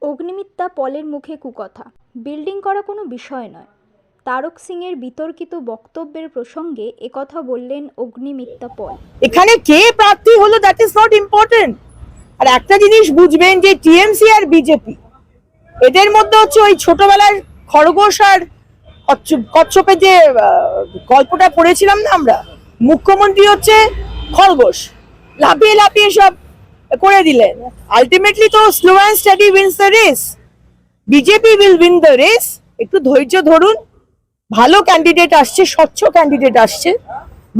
অগ্নিমিত্রা পলের মুখে কুকথা। বিল্ডিং করা কোনো বিষয় নয়। তারক সিংয়ের বিতর্কিত বক্তব্যের প্রসঙ্গে একথা বললেন অগ্নিমিত্রা পল। এখানে কে প্রার্থী হলো দ্যাট ইজ নট ইম্পর্টেন্ট আর একটা জিনিস বুঝবেন যে টিএমসি আর বিজেপি, এদের মধ্যে হচ্ছে ওই ছোটবেলার খরগোশ আর কচ্ছ- কচ্ছপের যে গল্পটা পড়েছিলাম না আমরা? মুখ্যমন্ত্রী হচ্ছে খরগোশ। লাফিয়ে লাফিয়ে সব করে দিলেন। আলটিমেটলি তো slow and steady wins the race BJP will win the race একটু ধৈর্য ধরুন। ভালো ক্যান্ডিডেট আসছে, স্বচ্ছ ক্যান্ডিডেট আসছে।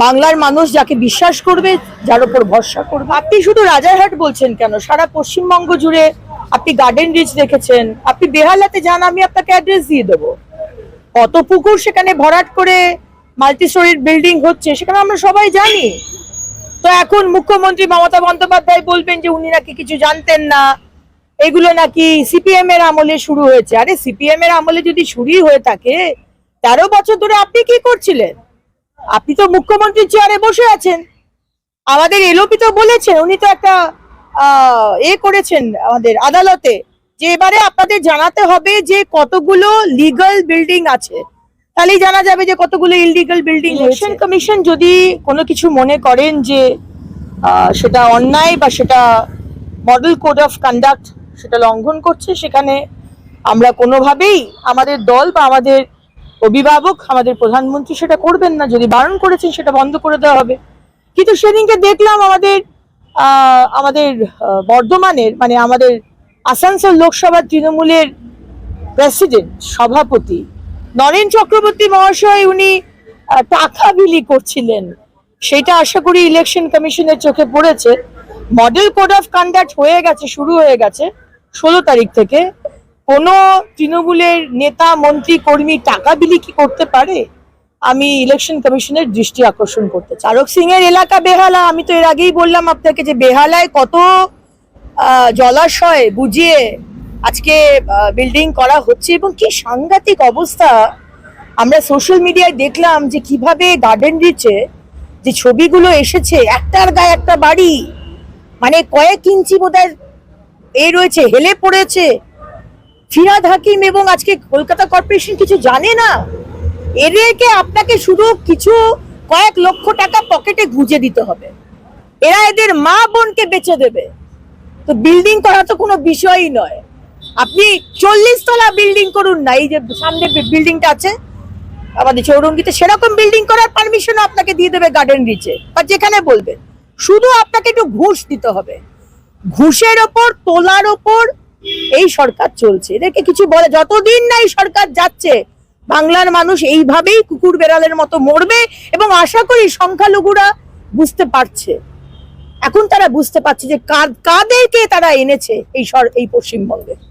বাংলার মানুষ যাকে বিশ্বাস করবে, যার উপর ভরসা করবে। আপনি শুধু রাজারহাট বলছেন কেন? সারা পশ্চিমবঙ্গ জুড়ে আপনি গার্ডেন রিচ দেখেছেন। আপনি বেহালাতে যান, আমি আপনাকে অ্যাড্রেস দিয়ে দেবো। কত পুকুর সেখানে ভরাট করে মাল্টি স্টোরির বিল্ডিং হচ্ছে, সেখানে আমরা সবাই জানি। তো এখন মুখ্যমন্ত্রী মমতা বন্দ্যোপাধ্যায় বলবেন যে উনি নাকি কিছু জানতেন না। এগুলো নাকি সিপিএম এর আমলে শুরু হয়েছে। আরে সিপিএম এর আমলে যদি শুরুই হয়ে থাকে, তেরো বছর ধরে আপনি কি করছিলেন? আপনি তো মুখ্যমন্ত্রীর চেয়ারে বসে আছেন। আমাদের এলোপি তো বলেছেন উনি তো একটা এ করেছেন আমাদের আদালতে, যে এবারে আপনাদের জানাতে হবে যে কতগুলো লিগ্যাল বিল্ডিং আছে। তাহলেই জানা যাবে যে কতগুলো ইললিগাল বিল্ডিং ইলেকশন কমিশন যদি কোনো কিছু মনে করেন যে সেটা অন্যায় বা সেটা মডেল কোড অফ কন্ডাক্ট সেটা লঙ্ঘন করছে সেখানে আমরা কোনোভাবেই আমাদের দল বা আমাদের অভিভাবক আমাদের প্রধানমন্ত্রী সেটা করবেন না। যদি বারণ করেছেন সেটা বন্ধ করে দেওয়া হবে। কিন্তু সেদিনকে দেখলাম আমাদের আমাদের বর্ধমানের মানে আমাদের আসানসোল লোকসভার তৃণমূলের প্রেসিডেন্ট সভাপতি নরেন চক্রবর্তী মহাশয় উনি টাকা বিলি করছিলেন। সেটা আশা করি ইলেকশন কমিশনের চোখে পড়েছে। মডেল কোড অফ কন্ডাক্ট হয়ে গেছে, শুরু হয়ে গেছে ষোলো তারিখ থেকে। কোনো তৃণমূলের নেতা, মন্ত্রী, কর্মী টাকা বিলি কি করতে পারে? আমি ইলেকশন কমিশনের দৃষ্টি আকর্ষণ করতে চারক সিং এর এলাকা বেহালা, আমি তো এর আগেই বললাম আপনাকে যে বেহালায় কত জলাশয় বুঝিয়ে আজকে বিল্ডিং করা হচ্ছে এবং কি সাংঘাতিক অবস্থা। আমরা সোশ্যাল মিডিয়ায় দেখলাম যে কীভাবে গার্ডেন রিচে যে ছবিগুলো এসেছে, একটার গায়ে একটা বাড়ি মানে কয়েক ইঞ্চি বোধহয় এ রয়েছে, হেলে পড়েছে। ফিরাদ হাকিম এবং আজকে কলকাতা কর্পোরেশন কিছু জানে না? এদেরকে আপনাকে শুধু কিছু কয়েক লক্ষ টাকা পকেটে গুঁজে দিতে হবে। এরা এদের মা বোনকে বেচে দেবে। তো বিল্ডিং করা তো কোনো বিষয়ই নয়। আপনি চল্লিশ তলা বিল্ডিং করুন না, এই যে সামনে বিল্ডিংটা আছে, আমাদের চৌরঙ্গিতে সেরকম বিল্ডিং করার পারমিশন আপনাকে দিয়ে দেবে গার্ডেন রিচে বা যেখানে বলবেন। শুধু আপনাকে একটু ঘুষ দিতে হবে। ঘুষের ওপর, তোলার ওপর এই সরকার চলছে। এদেরকে কিছু বলে, যতদিন না এই সরকার যাচ্ছে, বাংলার মানুষ এইভাবেই কুকুর বেড়ালের মতো মরবে এবং আশা করি সংখ্যালঘুরা বুঝতে পারছে। এখন তারা বুঝতে পারছে যে কাদ- কাদেরকে তারা এনেছে এই সর এই পশ্চিমবঙ্গে।